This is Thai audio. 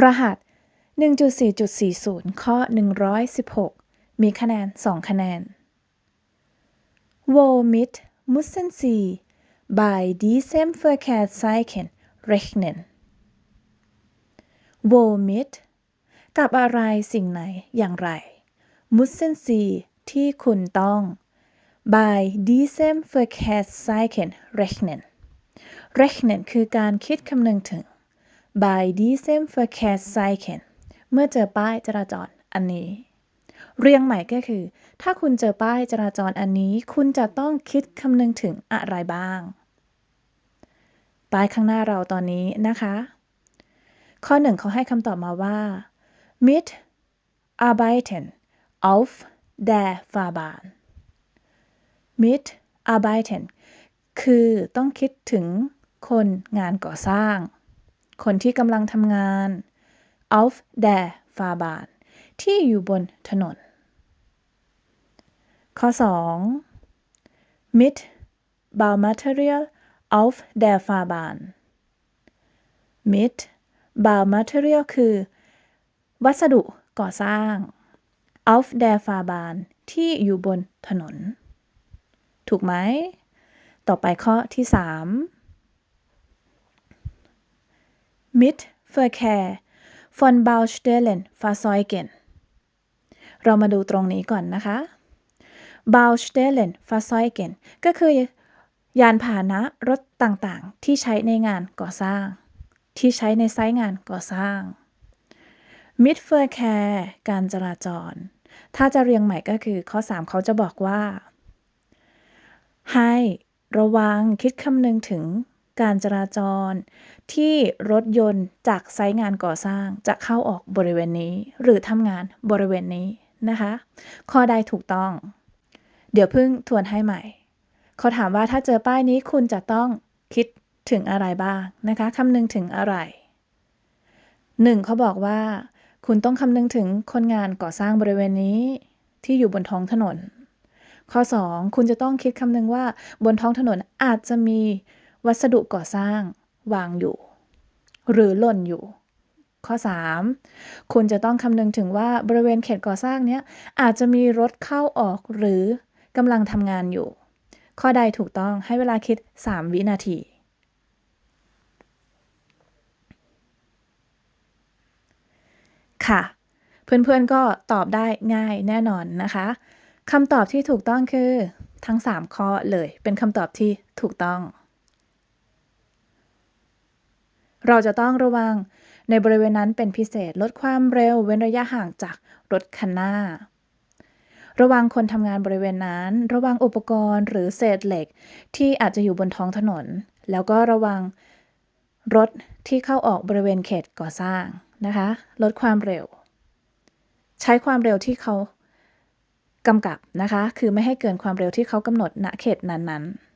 รหัส 1.4.40 ข้อ 116 มีคะแนน 2 คะแนน Womit müssen Sie bei diesem Verkehrszeichen rechnen Womit กับอะไรสิ่งไหนอย่างไร müssen Sie ที่คุณต้อง bei diesem Verkehrszeichen rechnen rechnen คือการคิดคำนึงถึง bei diesem Verkehrszeichen เมื่อเจอป้ายจราจรอันนี้ เรียงใหม่ก็คือ ถ้าคุณเจอป้ายจราจรอันนี้ คุณจะต้องคิดคำนึงถึงอะไรบ้าง ป้ายข้างหน้าเราตอนนี้นะคะ ข้อหนึ่งเขาให้คำตอบมาว่า mit arbeiten auf der Fahrbahn mit arbeiten คือต้องคิดถึงคนงานก่อสร้าง คนที่กำลังทำงาน auf der Fahrbahn ที่อยู่บนถนน ข้อ 2 mit Baumaterial auf der Fahrbahn mit Baumaterial คือ วัสดุก่อสร้าง auf der Fahrbahn ที่อยู่บนถนน ถูกไหม ต่อไปข้อที่ 3 mit Verkehr von Baustellen Fahrzeugen เรามาดูตรงนี้ก่อนนะคะ Baustellen Fahrzeugen ก็คือยานพาหนะรถต่างๆ ที่ใช้ในงานก่อสร้าง ที่ใช้ในไซต์งานก่อสร้าง Mit Verkehr การจราจร ถ้าจะเรียงใหม่ก็คือข้อ 3 เขาจะบอกว่า ให้ระวังคิดคำนึงถึง การจราจร ที่รถยนต์จากไซต์งานก่อสร้างจะเข้าออกบริเวณนี้ หรือทำงานบริเวณนี้นะคะ ข้อใดถูกต้อง เดี๋ยวเพิ่งทวนให้ใหม่เขาถามว่าถ้าเจอป้ายนี้คุณจะต้องคิดถึงอะไรบ้างนะคะคำนึงถึงอะไรหนึ่งเขาบอกว่า คุณต้องคำนึงถึงคนงานก่อสร้างบริเวณนี้ที่อยู่บนท้องถนน ข้อ 2 คุณจะต้องคิดคำนึงว่าบนท้องถนนอาจจะมี วัสดุก่อสร้างวางอยู่ หรือหล่นอยู่ ข้อ 3 คุณจะต้องคำนึงถึงว่าบริเวณเขตก่อสร้างเนี้ยอาจจะมีรถเข้าออกหรือกำลังทำงานอยู่ ข้อใดถูกต้องให้เวลาคิด 3 วินาทีค่ะ เพื่อนๆก็ตอบได้ง่ายแน่นอนนะคะคำตอบที่ถูกต้องคือ ทั้ง 3 ข้อเลยเป็นคำตอบที่ถูกต้อง เราจะต้องระวังในบริเวณนั้นเป็นพิเศษลดความเร็วเว้นระยะห่างจากรถคันหน้า ระวังคนทำงานบริเวณนั้น ระวังอุปกรณ์หรือเศษเหล็กที่อาจจะอยู่บนท้องถนน แล้วก็ระวังรถที่เข้าออกบริเวณเขตก่อสร้างนะคะ ลดความเร็ว ใช้ความเร็วที่เขากำกับนะคะ คือไม่ให้เกินความเร็วที่เขากำหนดณเขตนั้นๆ